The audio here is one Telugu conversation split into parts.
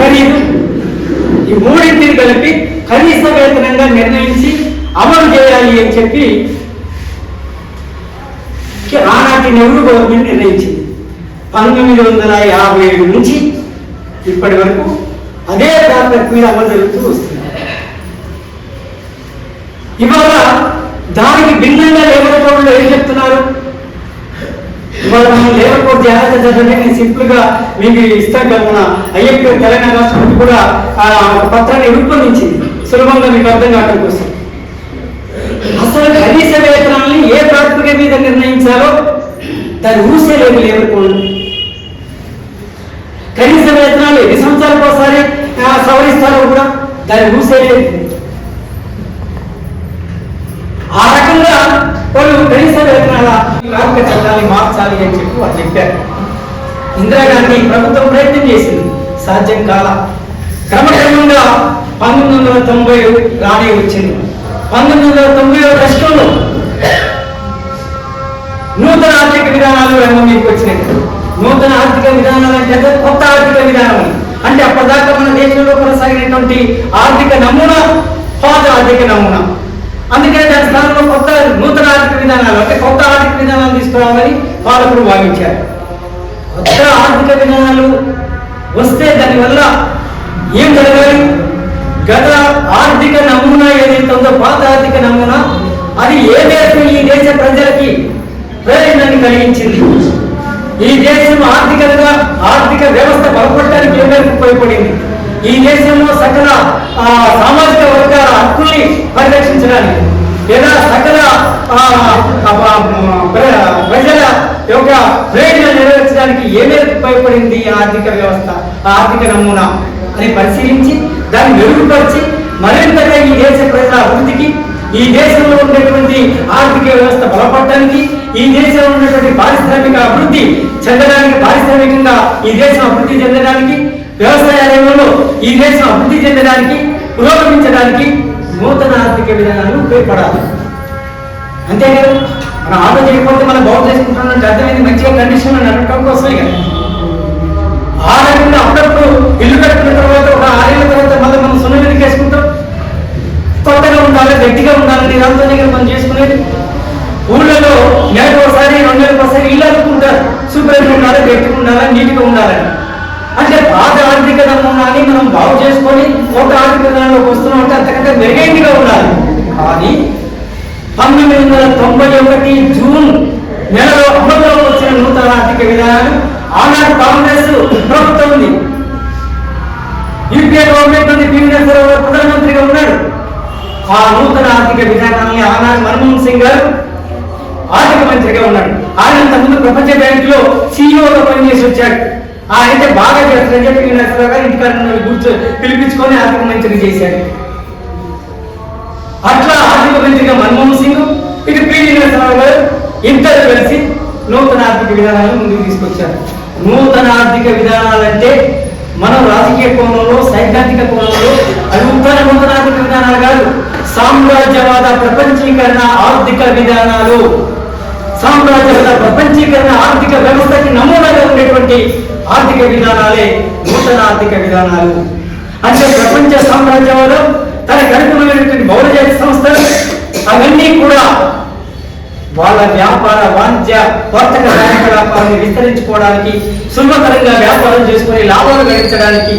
ఖరీదు ఈ మూడింటిని కలిపి కనీస వేతనంగా నిర్ణయించి అమలు చేయాలి అని చెప్పి ఆనాటి నెహ్రూ గవర్నమెంట్ నిర్ణయించింది. పంతొమ్మిది వందల యాభై ఏడు నుంచి ఇప్పటి వరకు అదే ప్రాంతం మీద అమలు జరుగుతూ వస్తుంది. ఇవాళ దానికి భిన్నంగా లేబర్ ఏం చెప్తున్నారు? ఇవాళ మనం లేబర్ కోడ్ జాగ్రత్త చదవండి నేను సింపుల్గా మీకు ఇస్తాను కదా మన ఐఎఫ్ తెలంగాణ రాష్ట్రం కూడా ఆ, పత్రాన్ని రూపొందించింది. సులభంగా మీకు అర్థం కావడం కోసం అసలు కనీస వేతనాలని ఏ ప్రాతిపదిక మీద నిర్ణయించాలో దాని ఊసే లేదు లేబర్ కోడ్ కనీస వేతనాలు ఎన్ని సంవత్సరాలకు ఒకసారి సవరిస్తారో కూడా దాని ఊసే లేదు. ఆ రకంగా వాళ్ళు కనీస వేతనాల కార్మిక చట్టాన్ని మార్చాలి అని చెప్పి వాళ్ళు చెప్పారు. ఇందిరాగాంధీ ప్రభుత్వం ప్రయత్నం చేసింది. సాధ్యం కాల క్రమక్రమంగా పంతొమ్మిది వందల తొంభై రానే వచ్చింది. పంతొమ్మిది వందల తొంభై రాష్ట్రంలో నూతన ఆర్థిక విధానాలు రంగంలోకి వచ్చినాయి. నూతన ఆర్థిక విధానాలు అంటే కొత్త ఆర్థిక విధానం. అంటే అప్పటిదాకా మన దేశంలో కొనసాగినటువంటి ఆర్థిక నమూనా పాత ఆర్థిక నమూనా. అందుకే దాని స్థానంలో కొత్త నూతన ఆర్థిక విధానాలు అంటే కొత్త ఆర్థిక విధానాలు తీసుకురావాలని పాలకులు భావించారు. కొత్త ఆర్థిక విధానాలు వస్తే దానివల్ల ఏం జరగాలి? గత ఆర్థిక నమూనా ఏదైతే ఉందో పాత ఆర్థిక నమూనా అది ఏ ఈ దేశ ప్రజలకి ప్రేరణను కలిగించింది? ఈ దేశం ఆర్థికంగా ఆర్థిక వ్యవస్థ బలపడటానికి ఏ ఉపయోగపడింది? ఈ దేశంలో సకల సామాజిక వర్గాల హక్కుల్ని పరిరక్షించడానికి లేదా సకల ప్ర- ప్రజల యొక్క ప్రయోజనం నెరవేర్చడానికి ఏమేమి ఉపయోగపడింది ఆర్థిక వ్యవస్థ ఆ ఆర్థిక నమూనా అని పరిశీలించి దాన్ని మెరుగుపరిచి మరింతగా ఈ దేశ ప్రజల అభివృద్ధికి ఈ దేశంలో ఉన్నటువంటి ఆర్థిక వ్యవస్థ బలపడటానికి ఈ దేశంలో ఉన్నటువంటి పారిశ్రామిక అభివృద్ధి చెందడానికి పారిశ్రామికంగా ఈ దేశం అభివృద్ధి చెందడానికి వ్యవసాయ రంగంలో ఈ దేశం అభివృద్ధి చెందడానికి పురోగమించడానికి నూతన ఆర్థిక విధానాలు ఉపయోగపడాలి. అంతేకాదు కదా మనం ఆటో చేయకపోతే మనం బాగు చేసుకుంటున్నాం అర్థమైంది మంచిగా కండిషన్ నడపడం కోసమే కదా. ఆ రకంగా అప్పుడప్పుడు ఇల్లు కట్టుకున్న తర్వాత ఒక ఆరేళ్ళ తర్వాత మళ్ళీ మనం సున్న మీదకి వేసుకుంటాం కొత్తగా ఉండాలి గట్టిగా ఉండాలని దాంతోనే కదా మనం చేసుకునేది. ఊళ్ళలో నెలకు ఒకసారి రెండు నెలలకు ఒకసారి ఇల్లు అనుకుంటారు. శుభ్రంగా ఉండాలి గట్టిగా ఉండాలి నీట్గా ఉండాలని. అంటే పాత ఆర్థిక నమూనాన్ని మనం బాగు చేసుకొని కొత్త ఆర్థిక విధానంలోకి వస్తున్నాం అంటే అంతకంటే మెరుగైనగా ఉండాలి. కానీ పంతొమ్మిది వందల తొంభై ఒకటి జూన్ నెలలో అమలులోకి వచ్చిన నూతన ఆర్థిక విధానాలు ఆనాడు కాంగ్రెస్ ప్రభుత్వం ఉంది. యూపీఏ గవర్నమెంట్ ఉంది పివి నరసింహరావు ప్రధానమంత్రిగా ఉన్నాడు ఆ నూతన ఆర్థిక విధానాన్ని ఆనాడు మన్మోహన్ సింగ్ గారు ఆర్థిక మంత్రిగా ఉన్నాడు ఆయన ముందు ప్రపంచ బ్యాంక్లో సీఈఓగా పనిచేసి వచ్చాడు. ఆయన అయితే బాగా చేస్తారని చెప్పి పివి నరసింహారావు గారు ఇంటికాడ కూర్చో పిలిపించుకొని ఆర్థిక మంత్రి చేశాడు. అట్లా ఆర్థిక మంత్రిగా మన్మోహన్ సింగ్ ఇటు పివి నరసింహారావు గారు ఇద్దరు కలిసి నూతన ఆర్థిక విధానాలను ముందుకు తీసుకొచ్చారు. నూతన ఆర్థిక విధానాలంటే మనం రాజకీయ కోణంలో సైద్ధాంతిక కోణంలో అవి ఉత్తర నూతన ఆర్థిక విధానాలు కాదు. సామ్రాజ్యవాద ప్రపంచీకరణ ఆర్థిక విధానాలు. సామ్రాజ్యవాద ప్రపంచీకరణ ఆర్థిక వ్యవస్థకి నమూనాగా ఉండేటువంటి ఆర్థిక విధానాలే నూతన ఆర్థిక విధానాలు. అంటే ప్రపంచ సామ్రాజ్యవాదం తన అనుగుణమైనటువంటి బౌలజాతి సంస్థలు అవన్నీ కూడా వాళ్ళ వ్యాపార వాణిజ్య వర్తక కార్యకలాపాలను విస్తరించుకోవడానికి సులభతరంగా వ్యాపారం చేసుకుని లాభాలు గడించడానికి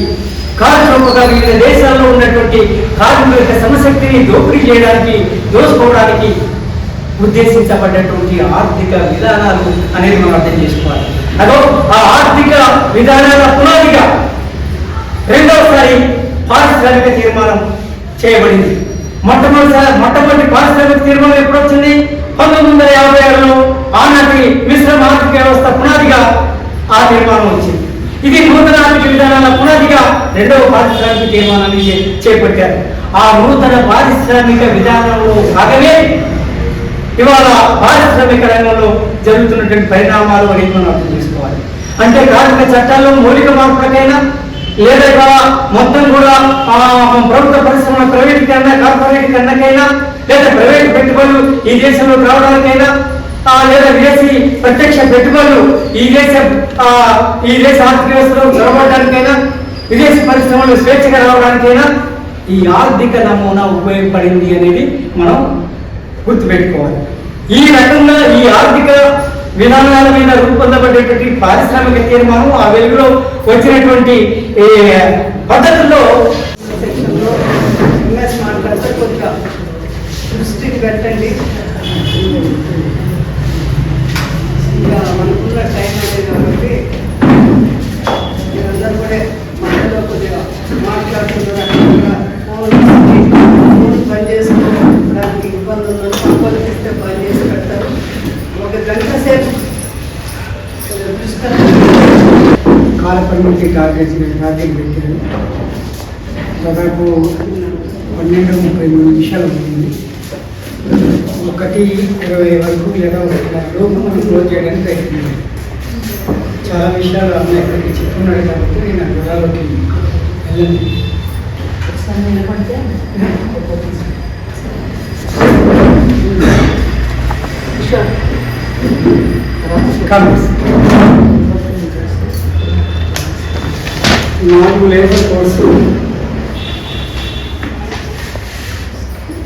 కార్యక్రమంగా వివిధ దేశాల్లో ఉన్నటువంటి కార్మికుల యొక్క సమశక్తిని దోపిడీ చేయడానికి దోచుకోవడానికి ఉద్దేశించబడ్డటువంటి ఆర్థిక విధానాలు అనేది మనం అర్థం చేసుకోవాలి. అదో ఆ ఆర్థిక విధానాల పునాదిగా రెండవసారి పారిశ్రామిక తీర్మానం చేయబడింది. మొట్టమొదటిసారి మొట్టమొదటి పారిశ్రామిక తీర్మానం ఎప్పుడు వచ్చింది పంతొమ్మిది వందల యాభై ఆరులో ఆనాటి మిశ్రమ ఆర్థిక వ్యవస్థ పునాదిగా ఆ తీర్మానం వచ్చింది. ఇది నూతన ఆర్థిక విధానాల పునాదిగా రెండవ పారిశ్రామిక తీర్మానాన్ని చేపట్టారు. ఆ నూతన పారిశ్రామిక విధానంలో భాగమే ఇవాళ పారిశ్రామిక రంగంలో జరుగుతున్నటువంటి పరిణామాలు అనేది మనం అర్థం అంటే కార్మిక చట్టాల్లో మౌలిక మార్పులకైనా లేదా మొత్తం కూడా ఆ, ప్రభుత్వ పరిశ్రమల కార్పొరేట్ కార్పొరేటీకరణకైనా లేదా ప్రైవేట్ పెట్టుబడులు ఈ దేశంలో రావడానికైనా లేదా విదేశీ ప్రత్యక్ష పెట్టుబడులు ఈ దేశ ఈ దేశ ఆర్థిక వ్యవస్థలో నిలబడడానికైనా విదేశీ పరిశ్రమలు స్వేచ్ఛగా రావడానికైనా ఈ ఆర్థిక నమూనా ఉపయోగపడింది అనేది మనం గుర్తుపెట్టుకోవాలి. ఈ రకంగా ఈ ఆర్థిక విధానాల మీద రూపొందబడేటువంటి పారిశ్రామిక తీర్మానం ఆ వెలుగులో వచ్చినటువంటి పద్ధతుల్లో మాట్లాడితే దృష్టికి పెట్టండి ఇంకా మనకున్న టైం అనేది కాబట్టి మీరందరూ కూడా మధ్యలో కొద్దిగా మాట్లాడుతున్నారు. ఫోన్ ఫోన్ పని ఇబ్బంది ఉందని కాల పరిమితి టార్గెట్ టార్గెట్ పెట్టారు దాదాపు పన్నెండు ముప్పై మూడు నిమిషాలు ఉంటుంది ఒకటి ఇరవై వరకు లేదా ఒక లోపు మనం క్లోజ్ చేయడానికి ప్రయత్నం చాలా విషయాలు అన్న ఇక్కడికి చెప్పున్నాడు కాబట్టి నేను ఆ వివరాలకి వెళ్ళను కామెంట్స్ నాలుగు లేబర్ కోర్సు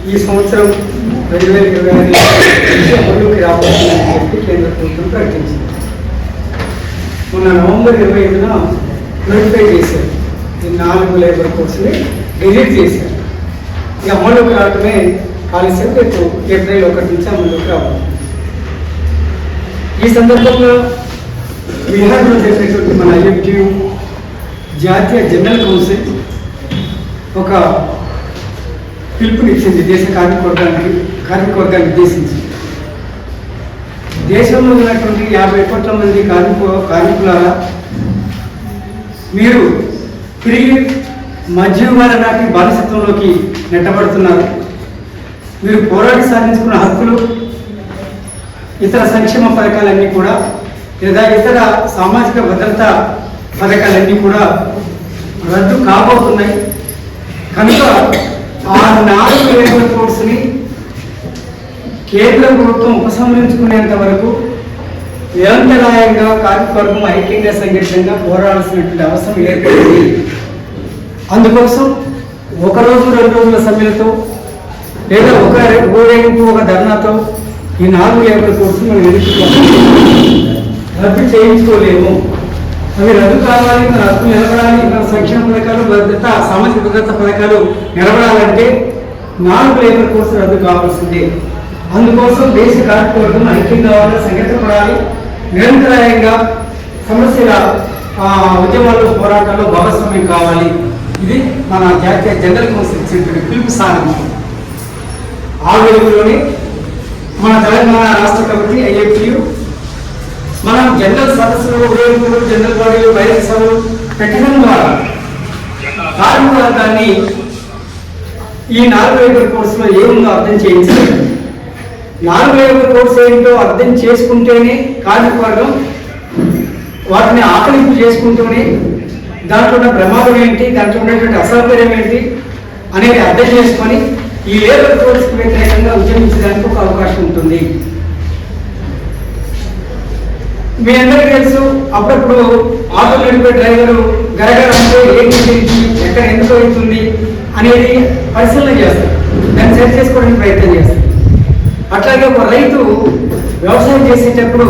ఈ సంవత్సరం రెండు వేల ఇరవై ఐదు అమలుకి రాబోతుందని చెప్పి కేంద్ర ప్రభుత్వం ప్రకటించింది. మొన్న నవంబర్ ఇరవై ఐదున నోటిఫై చేశారు. ఈ నాలుగు లేబర్ కోర్సుని డిలీట్ చేశారు. ఇక అమలుకి రావడమే ఆలస్యం రేపు ఏప్రిల్ ఒకటి నుంచి అమలుకి రావాలి. ఈ సందర్భంగా బీహార్లో చేసేటువంటి మన జాతీయ జనరల్ కౌన్సిల్ ఒక పిలుపునిచ్చింది దేశ కార్మిక వర్గానికి కార్మిక వర్గాన్ని ఉద్దేశించి. దేశంలో ఉన్నటువంటి యాభై కోట్ల మంది కార్మిక కార్మికులారా మీరు తిరిగి మధ్యయుగాల నాటి బానిసత్వంలోకి నెట్టబడుతున్నారు. మీరు పోరాడి సాధించుకున్న హక్కులు ఇతర సంక్షేమ పథకాలన్నీ కూడా లేదా ఇతర సామాజిక భద్రత పథకాలన్నీ కూడా రద్దు కాబోతున్నాయి. కనుక ఆ నాలుగు వేల కోర్సుని కేంద్ర ప్రభుత్వం ఉపసంహరించుకునేంత వరకు నిరంతరాయంగా కార్మికవర్గం ఐక్యంగా సంఘటితంగా పోరాడాల్సినటువంటి అవసరం ఏర్పడింది. అందుకోసం ఒక రోజు రెండు రోజుల సమ్మెలతో లేదా ఒక ఊరేగింపు ఒక ధర్నాతో ఈ నాలుగు లేబర్ కోర్సు మనం ఎదుర్కోవాలి. రద్దు చేయించుకోలేము. అవి రద్దు కావాలి మన హక్కు నిలబడాలి మన సంక్షేమ పథకాలు భద్రత సామాజిక భద్రత పథకాలు నిలబడాలంటే నాలుగు లేబర్ కోర్సు రద్దు కావాల్సిందే. అందుకోసం దేశ కార్మికవర్గం ఐక్యం కావాలి సంఘటితపడాలి. నిరంతరాయంగా సమస్యల ఉద్యమాల్లో పోరాటాల్లో భాగస్వామ్యం కావాలి. ఇది మన జాతీయ జనరల్ కౌన్సిల్ ఇచ్చినటువంటి పిలుపు సాధన ఆ వెలుగులోనే మన తెలంగాణ రాష్ట్ర కమిటీ ఐఎఫ్టియు సదస్సులో ఉదయంకులు జనరల్ బాడీలో బహిరంగ సభలు పెట్టడం ద్వారా కార్మిక వర్గాన్ని ఈ నాలుగు వేల కోర్సులో ఏముందో అర్థం చేయించాలి నాలుగు వేల కోర్సు ఏంటో అర్థం చేసుకుంటేనే కార్మిక వర్గం వాటిని ఆకలింపు చేసుకుంటూనే దాంట్లో ఉన్న ప్రమాదం ఏంటి దాంట్లో ఉన్నటువంటి అసౌకర్యం ఏంటి అనేది అర్థం చేసుకొని ఈ లేబర్ కోర్సుకు వ్యతిరేకంగా ఉద్యమించడానికి ఒక అవకాశం ఉంటుంది. మీ అందరికీ అప్పుడప్పుడు ఆటో నడిపే డ్రైవరు గరగర అంటే ఏంటి గురించి ఎక్కడ ఎందుకు అవుతుంది అనేది పరిశీలన చేస్తారు. దాన్ని సెట్ చేసుకోవడానికి ప్రయత్నం చేస్తారు. అట్లాగే ఒక రైతు వ్యవసాయం చేసేటప్పుడు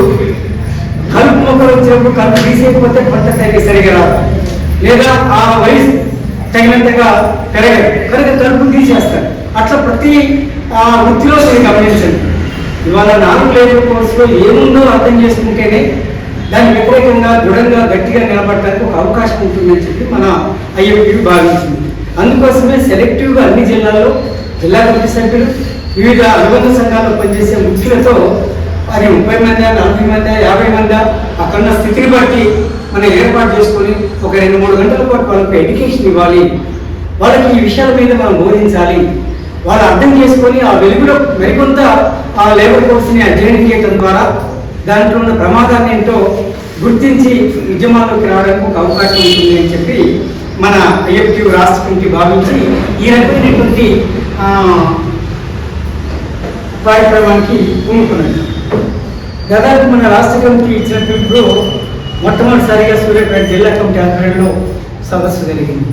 కలుపు మొక్కలు వచ్చినప్పుడు కలుపు తీసేయకపోతే పంట సరిగ్గా సరిగా రాదు. లేదా ఆ వయసు తగినంతగా పెరగదు. కనుక కలుపు తీసేస్తారు. అట్లా ప్రతి ఆ, వృత్తిలో మీరు గమనించండి. ఇవాళ నాలుగు లేబర్ కోర్సులో ఏముందో అర్థం చేసుకుంటేనే దాని వ్యతిరేకంగా దృఢంగా గట్టిగా నిలబడటానికి ఒక అవకాశం ఉంటుందని చెప్పి మన ఐఎఫ్టీ భావించింది. అందుకోసమే సెలెక్టివ్గా అన్ని జిల్లాల్లో జిల్లా కమిటీ సభ్యులు వివిధ అనుబంధ సంఘాల్లో పనిచేసే ముఖ్యులతో అది ముప్పై మంది నలభై మంది యాభై మంది అక్కడున్న స్థితిని బట్టి మనం ఏర్పాటు చేసుకొని ఒక రెండు మూడు గంటల పాటు వాళ్ళకి ఎడ్యుకేషన్ ఇవ్వాలి. వాళ్ళకి ఈ విషయాల మీద మనం బోధించాలి. వాళ్ళు అర్థం చేసుకొని ఆ వెలుగులో మరికొంత ఆ లేబర్ ఫోర్స్ని అధ్యయనం చేయడం ద్వారా దాంట్లో ఉన్న ప్రమాదాన్ని ఏంటో గుర్తించి ఉద్యమాల్లోకి రావడానికి ఒక అవకాశం ఉంటుంది అని చెప్పి మన ఐఎఫ్టీ రాష్ట్ర కమిటీ భావించి ఈ రకమైనటువంటి కార్యక్రమానికి పూనుకున్నాడు దాదాపు మన రాష్ట్ర కమిటీ ఇచ్చిన పిలుపులో మొట్టమొదటిసారిగా సూర్యాపేట జిల్లా కమిటీ ఆధ్వర్యంలో సదస్సు జరిగింది.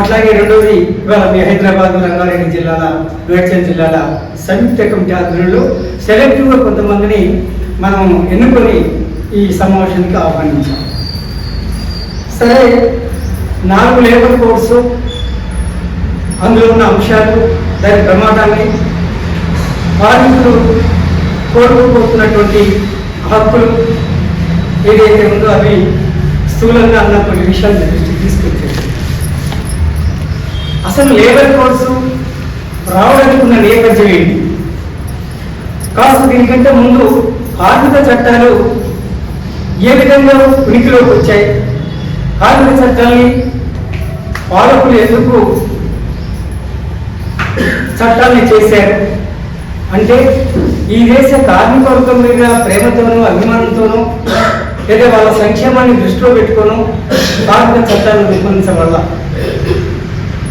అట్లాగే రెండోది ఇవాళ మీ హైదరాబాద్ రంగారెడ్డి జిల్లాల మేడ్చల్ జిల్లాల సంయుక్త కమిటీ ఆధ్వర్యంలో సెలెక్టివ్గా కొంతమందిని మనం ఎన్నుకొని ఈ సమావేశానికి ఆహ్వానించాం. సరే నాలుగు లేబర్ కోర్సు అందులో ఉన్న అంశాలు దాని ప్రమాదాన్ని కార్మికులు కోరుకుపోతున్నటువంటి హక్కులు ఏదైతే ఉందో అవి స్థూలంగా అన్న కొన్ని విషయాలు దృష్టికి తీసుకొచ్చారు. అసలు లేబర్ కోర్సు రావడానికి ఉన్న నేపథ్యం ఏంటి? కాస్త దీనికంటే ముందు కార్మిక చట్టాలు ఏ విధంగా ఉనికిలోకి వచ్చాయి? కార్మిక చట్టాన్ని పాలకులు ఎందుకు చట్టాన్ని చేశారు? అంటే ఈ దేశ కార్మిక వర్గం మీద ప్రేమతోనూ అభిమానంతోనూ లేదా వాళ్ళ సంక్షేమాన్ని దృష్టిలో పెట్టుకోను కార్మిక చట్టాలను రూపొందించడం వల్ల.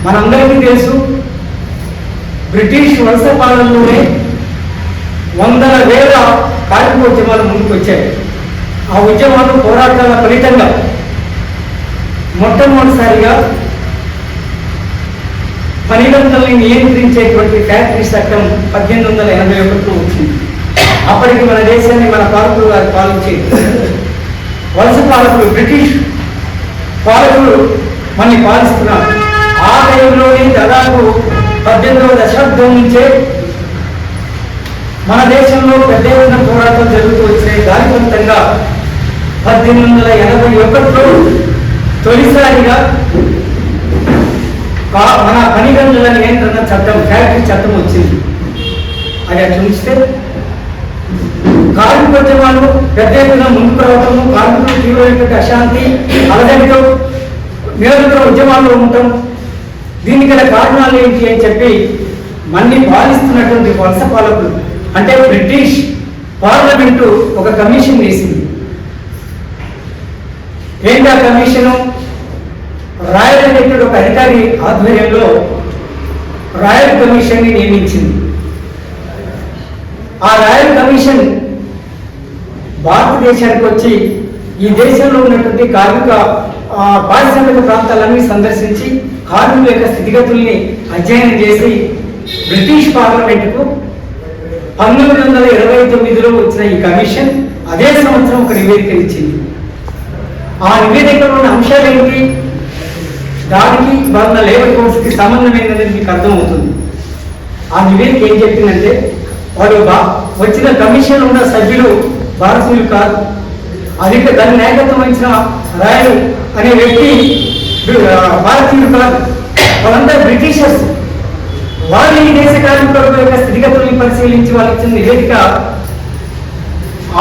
మనందరికీ తెలుసు బ్రిటిష్ వలస పాలనలోనే వందల వేల కార్మిక ఉద్యమాలు ముందుకు వచ్చాయి. ఆ ఉద్యమాలు పోరాటాల ఫలితంగా మొట్టమొదటిసారిగా పనిగంటల్ని నియంత్రించేటువంటి ఫ్యాక్టరీ చట్టం పద్దెనిమిది వందల ఎనభై ఒకటిలో వచ్చింది. అప్పటికి మన దేశాన్ని మన పాలకులు గారు పాలించి వలస పాలకులు బ్రిటిష్ పాలకులు మనని పాలిస్తున్నారు. ఆ టైంలోనే దాదాపు పద్దెనిమిదవ దశాబ్దం నుంచే మన దేశంలో పెద్ద ఎత్తున పోరాటం జరుగుతూ వచ్చినాయి దాని ఫలితంగా పద్దెనిమిది వందల ఎనభై ఒకటిలో తొలిసారిగా మన పనిగంటల నియంత్రణ చట్టం ఫ్యాక్టరీ చట్టం వచ్చింది. అది అట్లా ఉంచితే కార్మికోద్యమాలు పెద్ద ఎత్తున ముందుకు రావటము కార్మికులు తీవ్రమైనటువంటి అశాంతి అలజడితో నిరంతర ఉద్యమాల్లో ఉండటం దీనికి గల కారణాలు ఏంటి అని చెప్పి మన్ని పాలిస్తున్నటువంటి వలస పాలకులు అంటే బ్రిటిష్ పార్లమెంటు ఒక కమిషన్ వేసింది. ఏంటి ఆ కమిషను రాయల్ అనేటువంటి ఒక అధికారి ఆధ్వర్యంలో రాయల్ కమిషన్ని నియమించింది. ఆ రాయల్ కమిషన్ భారతదేశానికి వచ్చి ఈ దేశంలో ఉన్నటువంటి కార్మిక పారిశ్రామిక ప్రాంతాలన్నీ సందర్శించి కార్మికుల యొక్క స్థితిగతుల్ని అధ్యయనం చేసి బ్రిటిష్ పార్లమెంటుకు పంతొమ్మిది వందల ఇరవై తొమ్మిదిలో వచ్చిన ఈ కమిషన్ అదే సంవత్సరం ఒక నివేదిక ఇచ్చింది. ఆ నివేదికలో ఉన్న అంశాలు ఏమిటి? దానికి వాళ్ళ లేబర్ కోర్స్కి సంబంధం ఏంటనేది మీకు అర్థమవుతుంది. ఆ నివేదిక ఏం చెప్పిందంటే వాడు వచ్చిన కమిషన్ ఉన్న సభ్యులు భారతీయులు కాదు. అధిక దాని నాయకత్వం వహించిన రాయలు అనే వ్యక్తి భారతీయులు కాదు. వాళ్ళంతా బ్రిటిషర్స్. వాళ్ళు ఈ దేశ కార్మికుల యొక్క స్థితిగతుల్ని పరిశీలించి వాళ్ళకి ఇచ్చిన నివేదిక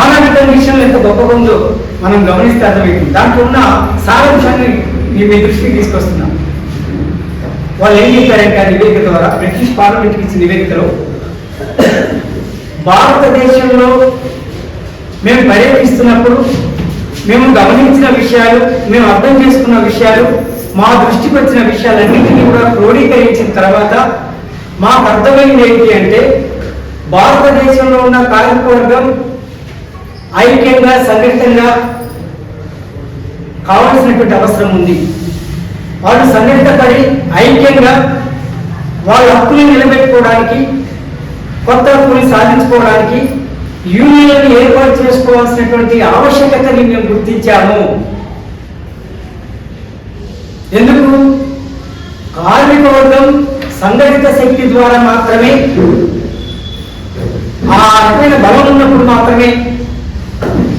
ఆనాటి విషయంలో ఎంత గొప్పగా ఉందో మనం గమనిస్తే అర్థమవుతుంది. దాంట్లో ఉన్న సారాంశాన్ని మీ మీ దృష్టికి తీసుకొస్తున్నాం. వాళ్ళు ఏం చెప్పారంటే ఆ నివేదిక ద్వారా బ్రిటిష్ పార్లమెంట్కి ఇచ్చిన నివేదికలో భారతదేశంలో మేము పర్యటిస్తున్నప్పుడు మేము గమనించిన విషయాలు మేము అర్థం చేసుకున్న విషయాలు మా దృష్టికి వచ్చిన విషయాలన్నింటినీ కూడా క్రోడీకరించిన తర్వాత మాకు అర్థమైంది ఏంటి అంటే భారతదేశంలో ఉన్న కార్మిక వర్గం ఐక్యంగా సంఘటితంగా కావాల్సినటువంటి అవసరం ఉంది. వాళ్ళు సంఘటితపడి ఐక్యంగా వాళ్ళ హక్కుని నిలబెట్టుకోవడానికి కొత్త హక్కుని సాధించుకోవడానికి యూనియన్ ఏర్పాటు చేసుకోవాల్సినటువంటి ఆవశ్యకతని మేము గుర్తించాము. ఎందుకు? కార్మిక వర్గం సంఘటిత శక్తి ద్వారా మాత్రమే ఆ రకమైన బలం ఉన్నప్పుడు మాత్రమే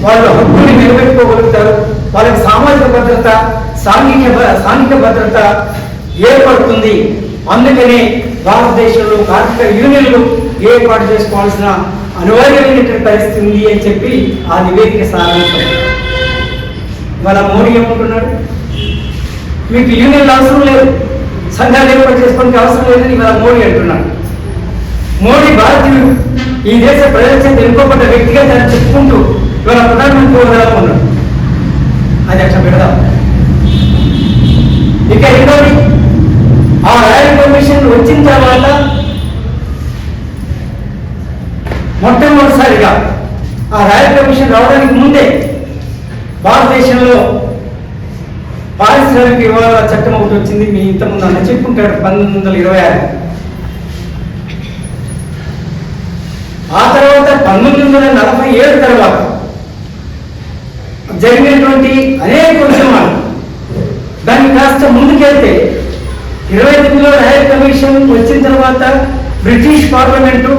వాళ్ళు హక్కుని నిలబెట్టుకోగలుగుతారు. వాళ్ళకి సామాజిక భద్రత సాంఘిక భ- సాంఘిక భద్రత ఏర్పడుతుంది. అందుకనే భారతదేశంలో కార్మిక యూనియన్లు ఏర్పాటు చేసుకోవాల్సిన అనివార్యమైనటువంటి పరిస్థితి ఉంది అని చెప్పి ఆ నివేదిక సారాంశం. వాళ్ళ మోడీ ఏమంటున్నాడు? మీకు యూనియన్లు అవసరం లేదు. సంఘాలు ఏర్పాటు చేసుకోవడానికి అవసరం లేదని ఇవాళ మోడీ అంటున్నాడు మోడీ భారతీయుడు ఈ దేశ ప్రజల చేత ఎన్నుకోబడ్డ వ్యక్తిగా దాన్ని చెప్పుకుంటూ ఇవాళ ప్రధానమంత్రి హోదాలో ఉన్నాడు అది అట్లా పెడదాం. ఇక రెండోది ఆ రాయల్ కమిషన్ వచ్చిన తర్వాత మొట్టమొదటిసారిగా ఆ రాయల్ కమిషన్ రావడానికి ముందే భారతదేశంలో పారిశ్రామిక వివాదాల చట్టం ఒకటి వచ్చింది మీ ఇంతకుముందు అన్న చెప్పుకుంటాడు పంతొమ్మిది వందల ఇరవై ఆరు. ఆ తర్వాత పంతొమ్మిది వందల నలభై ఏడు తర్వాత జరిగినటువంటి అనేక ఉద్యమాలు దాన్ని కాస్త ముందుకెళ్తే ఇరవై తొమ్మిదిలో రాయల్ కమిషన్ వచ్చిన తర్వాత బ్రిటిష్ పార్లమెంటు